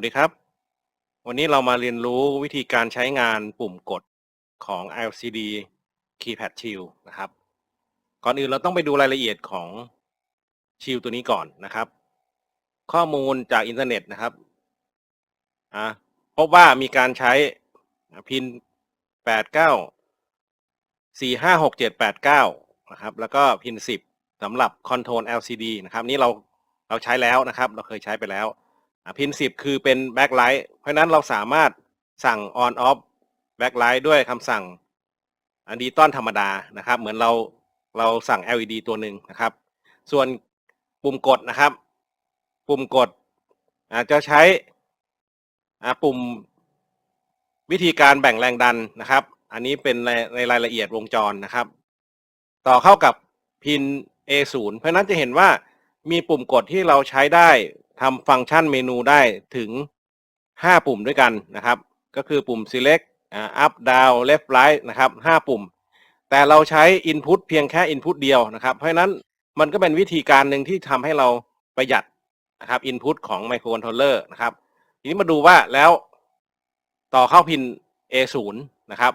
วัสดีครับ วันนี้เรามาเรียนรู้วิธีการใช้งานปุ่มกดของ LCD Keypad Shield นะครับ ก่อนอื่นเราต้องไปดูรายละเอียดของ Shield ตัวนี้ก่อนนะครับ ข้อมูลจากอินเทอร์เน็ตนะครับพบว่ามีการใช้พิน 89 456789 นะครับ แล้วก็พิน 10สำหรับ Control LCD นะครับ นี่เราเราใช้แล้วนะครับ เราเคยใช้ไปแล้ว พินสิบคือเป็นแบ็คไลท์เพราะนั้นเราสามารถสั่ง on off แบ็คไลท์ด้วยคำสั่งอันดีต้อนธรรมดานะครับ เหมือนเราเราสั่ง LED ตัวหนึ่งนะครับ ส่วนปุ่มกดนะครับ ปุ่มกดอาจจะใช้ปุ่มวิธีการแบ่งแรงดันนะครับ อันนี้เป็นในรายละเอียดวงจรนะครับ ต่อเข้ากับพิน A0 เพราะนั้นจะเห็นว่า มีปุ่มกดที่เราใช้ได้ทำฟังก์ชันเมนูได้ถึง 5 ปุ่มด้วยกันนะครับ ก็คือปุ่ม select up down left right นะครับ 5 ปุ่ม แต่เราใช้ input เพียงแค่ input เดียวนะครับ เพราะนั้นมันก็เป็นวิธีการหนึ่งที่ทำให้เราประหยัดนะครับ input ของ microcontroller นะครับ ทีนี้มาดูว่าแล้วต่อเข้าพิน A0 นะครับ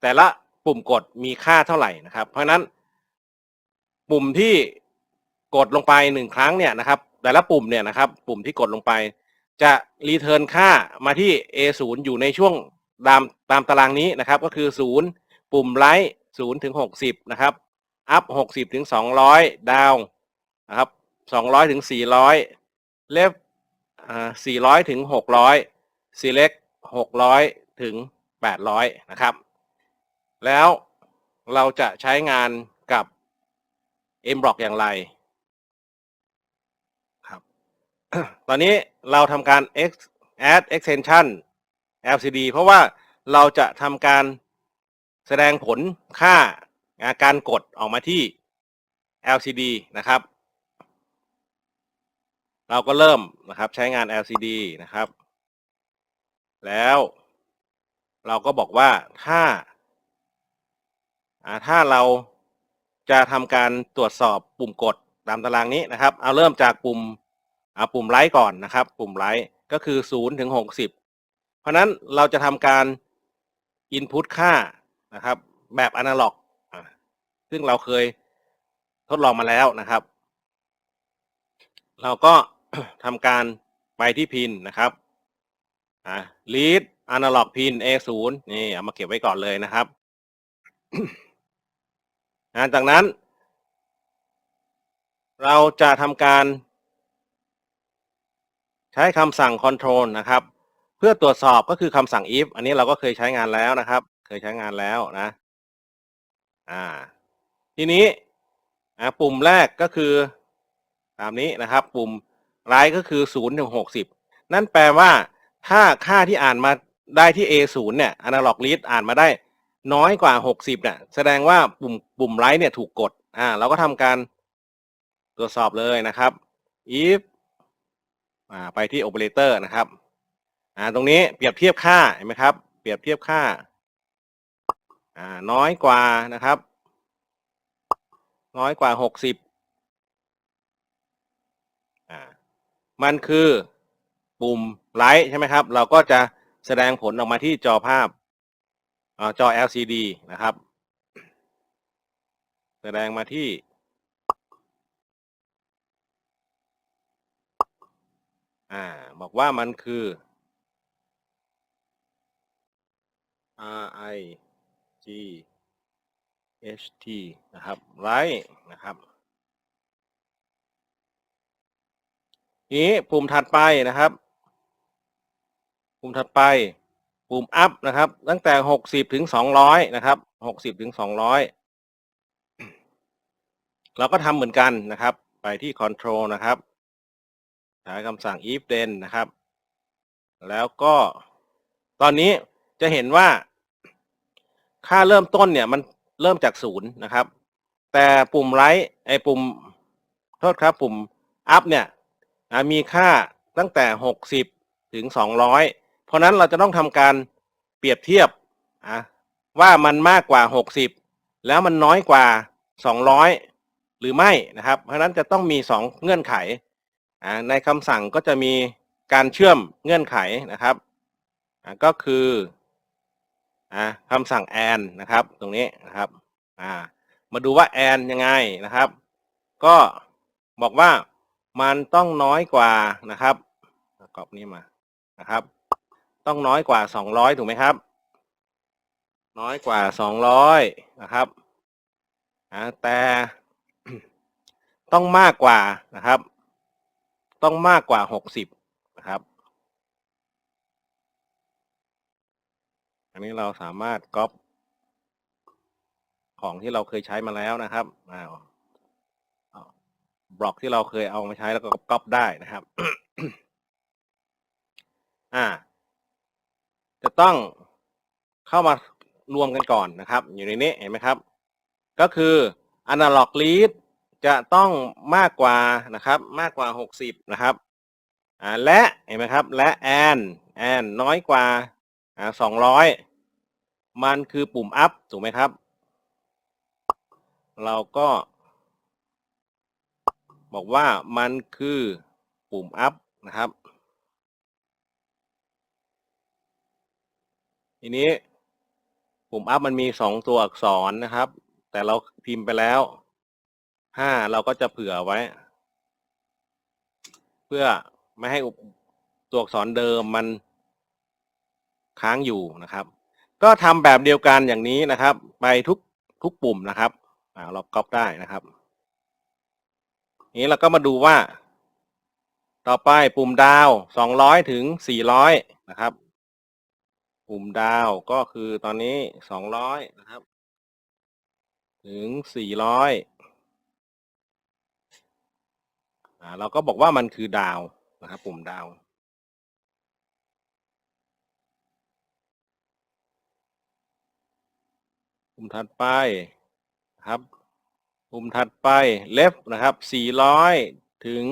แต่ละปุ่มกดมีค่าเท่าไหร่นะครับ เพราะนั้นปุ่มที่ กดลงไปหนึ่งครั้งเนี่ยนะครับแต่ละปุ่มเนี่ยนะครับปุ่มที่กดลงไป จะรีเทิร์นค่ามาที่ A0 อยู่ในช่วงตามตามตารางนี้นะครับ ก็คือ 0 ปุ่มไลท์0ถึง60 นะครับ อัพ 60 ถึง 200 ดาวนะครับ 200 ถึง 400 เลฟอ่า400 ถึง 600 select 600 ถึง 800 นะครับ แล้วเราจะใช้งานกับ M block อย่างไร ตอนนี้เราทำการ X add extension LCD เพราะว่าเราจะทำการแสดงผลค่าการกดออกมาที่ LCD นะครับ เราก็เริ่มนะครับใช้งาน LCD นะครับ แล้วเราก็บอกว่าถ้าาถ้าเราจะทำการตรวจสอบปุ่มกดตามตารางนี้นะครับ เอาเริ่มจากปุ่ม อาปุ่มไลท์ก่อนนะครับ ปุ่มไลท์ก็คือ0ถึง60 เพราะนั้นเราจะทำการ input ค่านะครับ แบบอนาล็อกซึ่งเราเคยทดลองมาแล้วนะครับ เราก็ทำการไปที่พินนะครับอ่า read analog pin A0 นี่เอามาเก็บไว้ก่อนเลยนะครับจากนั้น เราจะทำการ ใช้คำสั่ง control นะครับ เพื่อตรวจสอบก็คือคำสั่ง if อันนี้เราก็เคยใช้งานแล้วนะครับ เคยใช้งานแล้วนะอ่าทีนี้ปุ่มแรกก็คือตามนี้นะครับ ปุ่ม right ก็คือ0ถึง60 นั่นแปลว่า ถ้าค่าที่อ่านมาได้ที่ A0 เนี่ย analog read อ่านมาได้น้อยกว่า 60เนี่ยแสดงว่าปุ่มปุ่ม right เนี่ยถูกกดอ่าเราก็ทำการตรวจสอบเลยนะครับ if อ่าไปที่ operator นะครับอ่าตรงนี้เปรียบเทียบค่าเห็นไหมครับ เปรียบเทียบค่าอ่าน้อยกว่านะครับ น้อยกว่า60อ่ามันคือปุ่มไลท์ใช่ไหมครับ เราก็จะแสดงผลออกมาที่จอภาพอ่าจอ LCD นะครับ แสดงมาที่ อ่า บอกว่ามันคือ R I G H T นะครับ right นะครับนี้ปุ่มถัดไปนะครับ ปุ่มถัดไป ปุ่ม up นะครับ ตั้งแต่60ถึง200นะครับ60ถึง200เราก็ทำเหมือนกันนะครับ ไปที่ control นะครับ ใช้คำสั่ง if then นะครับ แล้วก็ตอนนี้จะเห็นว่า ค่าเริ่มต้นเนี่ยมันเริ่มจากศูนย์นะครับ แต่ปุ่มไลท์ไอปุ่มโทษครับปุ่ม up เนี่ยมีค่าตั้งแต่ 60 ถึง 200 เพราะนั้นเราจะต้องทำการเปรียบเทียบอะว่ามันมากกว่า 60 แล้วมันน้อยกว่า 200 หรือไม่นะครับ เพราะนั้นจะต้องมี 2 เงื่อนไข ในคำสั่งก็จะมีการเชื่อมเงื่อนไขนะครับก็คือคำสั่ง and นะครับตรงนี้นะครับมาดูว่า and ยังไงนะครับ ก็บอกว่ามันต้องน้อยกว่านะครับกรอบนี้มานะครับ ต้องน้อยกว่า 200 ถูกไหมครับ น้อยกว่า 200 นะครับแต่ต้องมากกว่านะครับ ต้องมากกว่า 60 นะครับ อันนี้เราสามารถก๊อปของที่เราเคยใช้มาแล้วนะครับบล็อกที่เราเคยเอามาใช้แล้วก็ก๊อปได้นะครับ อ่า จะต้องเข้ามารวมกันก่อนนะครับ อยู่ในนี้เห็นไหมครับ ก็คือ analog lead จะต้องมากกว่านะครับมากกว่า 60 นะครับอ่าและเห็นไหมครับและ and and น้อยกว่าอ่า200มันคือปุ่ม up ถูกไหมครับ เราก็ บอกว่ามันคือปุ่ม up นะครับ ทีนี้ปุ่ม up มันมีสองตัวอักษรนะครับ แต่เราพิมพ์ไปแล้ว ห้าเราก็จะเผื่อไว้ เพื่อไม่ให้ตัวอักษรเดิมมันค้างอยู่นะครับ ก็ทำแบบเดียวกันอย่างนี้นะครับ ไปทุกทุกปุ่มนะครับเราก๊อปได้นะครับ นี้เราก็มาดูว่า ต่อไปปุ่มดาวสองร้อยถึงสี่ร้อยนะครับ ปุ่มดาวก็คือตอนนี้สองร้อยนะครับ ถึงสี่ร้อย อ่าเราก็บอกว่ามันคือดาวนะครับปุ่มดาวปุ่มถัดไปครับปุ่มถัดไป left นะครับ 400 ถึง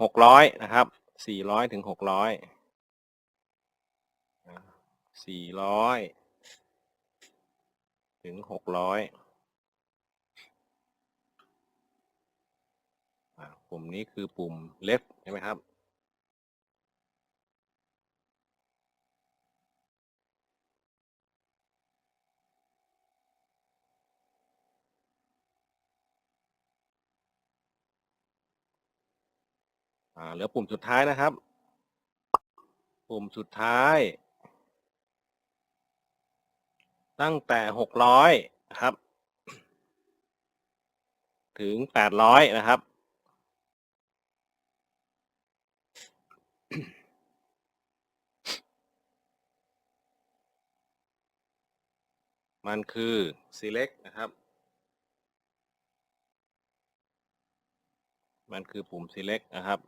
600 นะครับ 400 ถึง 600 400 ถึง 600อ่า ปุ่มนี้คือปุ่ม left ใช่ไหมครับ อ่าเหลือปุ่มสุดท้ายนะครับ ปุ่มสุดท้าย ตั้งแต่หกร้อยนะครับ ถึงแปดร้อยนะครับ มันคือ select นะครับ มันคือปุ่ม select นะครับ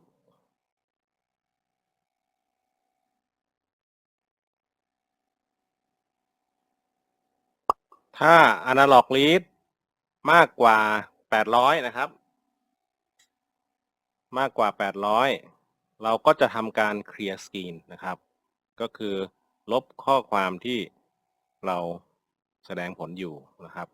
ถ้า analog read มากกว่า 800 นะครับ มากกว่า 800 เราก็จะทำการ clear screen นะครับ ก็คือลบข้อความที่เรา แสดงผลอยู่นะครับ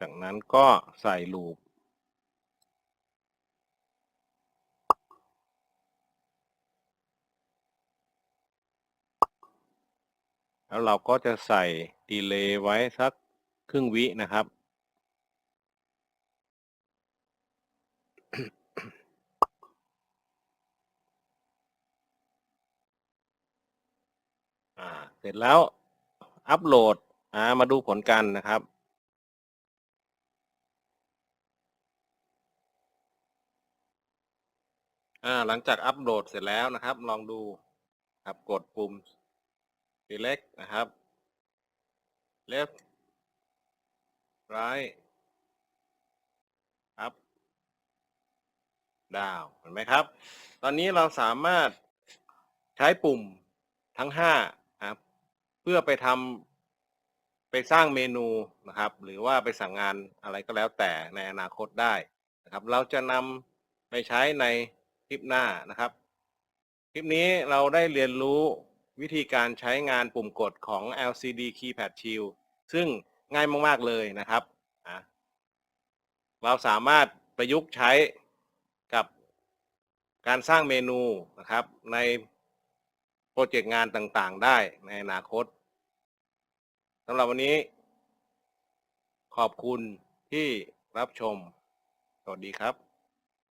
จากนั้นก็ใส่ลูปแล้วเราก็จะใส่ดีเลย์ไว้สักครึ่งวินะครับ อ่า เสร็จแล้วอัปโหลด อ่า มาดูผลกันนะครับ อ่า หลังจากอัปโหลดเสร็จแล้วนะครับ ลองดูครับกดปุ่ม select นะครับ left right up down เห็นไหมครับ ตอนนี้เราสามารถใช้ปุ่มทั้ง 5 เพื่อไปทำไปสร้างเมนูนะครับ หรือว่าไปสั่งงานอะไรก็แล้วแต่ในอนาคตได้นะครับ เราจะนำไปใช้ในคลิปหน้านะครับ คลิปนี้เราได้เรียนรู้วิธีการใช้งานปุ่มกดของ LCD Keypad Shield ซึ่งง่ายมาก ๆ เลยนะครับ เราสามารถประยุกต์ใช้กับการสร้างเมนูนะครับใน โปรเจกต์งานต่างๆ ได้ในอนาคตสำหรับวันนี้ ขอบคุณที่รับชม สวัสดีครับ